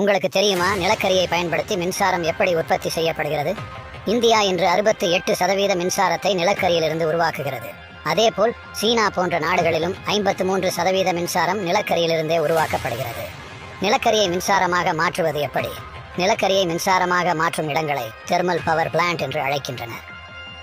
உங்களுக்கு தெரியுமா நிலக்கரியை பயன்படுத்தி மின்சாரம் எப்படி உற்பத்தி செய்யப்படுகிறது? இந்தியா இன்று அறுபத்தி எட்டு சதவீத மின்சாரத்தை நிலக்கரியிலிருந்து உருவாக்குகிறது. அதேபோல் சீனா போன்ற நாடுகளிலும் ஐம்பத்து மூன்று சதவீத மின்சாரம் நிலக்கரியிலிருந்தே உருவாக்கப்படுகிறது. நிலக்கரியை மின்சாரமாக மாற்றுவது எப்படி? நிலக்கரியை மின்சாரமாக மாற்றும் இடங்களை தெர்மல் பவர் பிளான்ட் என்று அழைக்கின்றன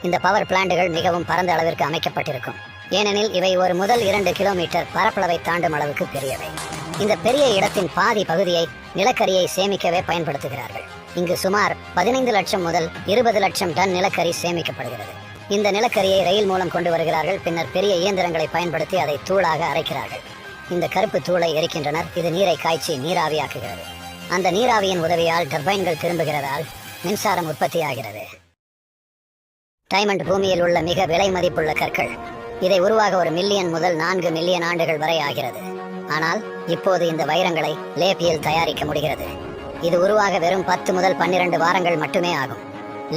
இந்த பவர் பிளான்ட்டுகள் மிகவும் பரந்த அளவிற்கு அமைக்கப்பட்டிருக்கும். ஏனெனில் இவை ஒரு முதல் இரண்டு கிலோமீட்டர் பரப்பளவை தாண்டும் அளவுக்கு பெரியவை. இந்த பெரிய இடத்தின் பாதி பகுதியை நிலக்கரியை சேமிக்கவே பயன்படுத்துகிறார்கள். இங்கு சுமார் பதினைந்து லட்சம் முதல் இருபது லட்சம் டன் நிலக்கரி சேமிக்கப்படுகிறது. இந்த நிலக்கரியை ரயில் மூலம் கொண்டு வருகிறார்கள். பின்னர் பெரிய இயந்திரங்களை பயன்படுத்தி அதை தூளாக அரைக்கிறார்கள். இந்த கருப்பு தூளை எரிக்கின்றனர். இது நீரை காய்ச்சி நீராவியாக்குகிறது அந்த நீராவியின் உதவியால் டர்பைன்கள் திரும்புகிறதால் மின்சாரம் உற்பத்தியாகிறது. டைமண்ட் பூமியில் உள்ள மிக விலை மதிப்புள்ள கற்கள். இதை உருவாக ஒரு மில்லியன் முதல் நான்கு மில்லியன் ஆண்டுகள் வரை ஆகிறது. ஆனால் இப்போது இந்த வைரங்களை லேபியில் தயாரிக்க முடிகிறது. இது உருவாக வெறும் பத்து முதல் பன்னிரண்டு வாரங்கள் மட்டுமே ஆகும்.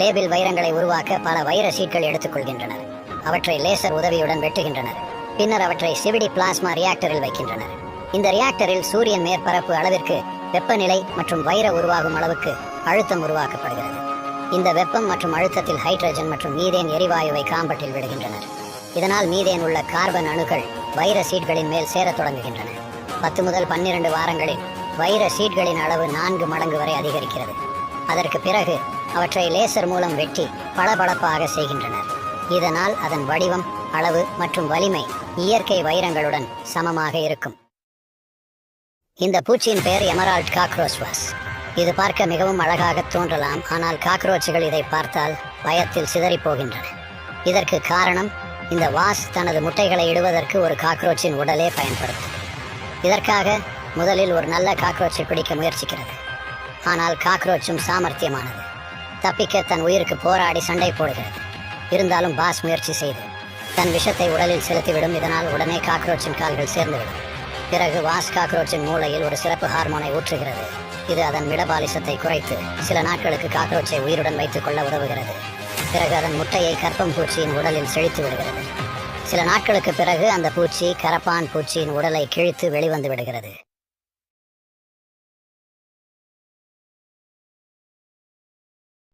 லேபில் வைரங்களை உருவாக்க பல வைர ஷீட்கள் எடுத்துக்கொள்கின்றனர். அவற்றை லேசர் உதவியுடன் வெட்டுகின்றனர். பின்னர் அவற்றை சிவிடி பிளாஸ்மா ரியாக்டரில் வைக்கின்றனர். இந்த ரியாக்டரில் சூரியன் மேற்பரப்பு அளவிற்கு வெப்பநிலை மற்றும் வைர உருவாகும் அளவுக்கு அழுத்தம் உருவாக்கப்படுகிறது. இந்த வெப்பம் மற்றும் அழுத்தத்தில் ஹைட்ரஜன் மற்றும் மீதேன் எரிவாயுவை காம்பட்டில் விடுகின்றனர். இதனால் மீதேன் உள்ள கார்பன் அணுக்கள் வைர சீட்களின் மேல் சேரத் தொடங்குகின்றன. பத்து முதல் பன்னிரண்டு வாரங்களில் வைர சீட்களின் அளவு நான்கு மடங்கு வரை அதிகரிக்கிறது. அதற்கு பிறகு அவற்றை லேசர் மூலம் வெட்டி பளபளப்பாக செய்கின்றனர். இதனால் அதன் வடிவம் அளவு மற்றும் வலிமை இயற்கை வைரங்களுடன் சமமாக இருக்கும். இந்த பூச்சியின் பெயர் எமரால்ட் காக்ரோச் வாஸ் இது பார்க்க மிகவும் அழகாக தோன்றலாம் ஆனால் காக்ரோச்சுகள் இதை பார்த்தால் பயத்தில் சிதறிப் போகின்றன. இதற்கு காரணம் இந்த வாஸ் தனது முட்டைகளை இடுவதற்கு ஒரு காக்ரோச்சின் உடலே பயன்படுத்தும். இதற்காக முதலில் ஒரு நல்ல காக்ரோச்சை பிடிக்க முயற்சிக்கிறது. ஆனால் காக்ரோச்சும் சாமர்த்தியமானது. தப்பிக்க தன் உயிருக்கு போராடி சண்டை போடுகிறது. இருந்தாலும் பாஸ் முயற்சி செய்து தன் விஷத்தை உடலில் செலுத்திவிடும். இதனால் உடனே காக்ரோச்சின் கால்கள் சேர்ந்துவிடும். பிறகு வாஸ் காக்ரோச்சின் மூளையில் ஒரு சிறப்பு ஹார்மோனை ஊற்றுகிறது. இது அதன் மிடபாலிசத்தை குறைத்து சில நாட்களுக்கு காக்ரோச்சை உயிருடன் வைத்துக் கொள்ள உதவுகிறது. பிறகு அதன் முட்டையை கற்பம் பூச்சியின் உடலில் செழித்து விடுகிறது. சில நாட்களுக்கு பிறகு அந்த பூச்சி கரப்பான் பூச்சியின் உடலை கிழித்து வெளிவந்து விடுகிறது.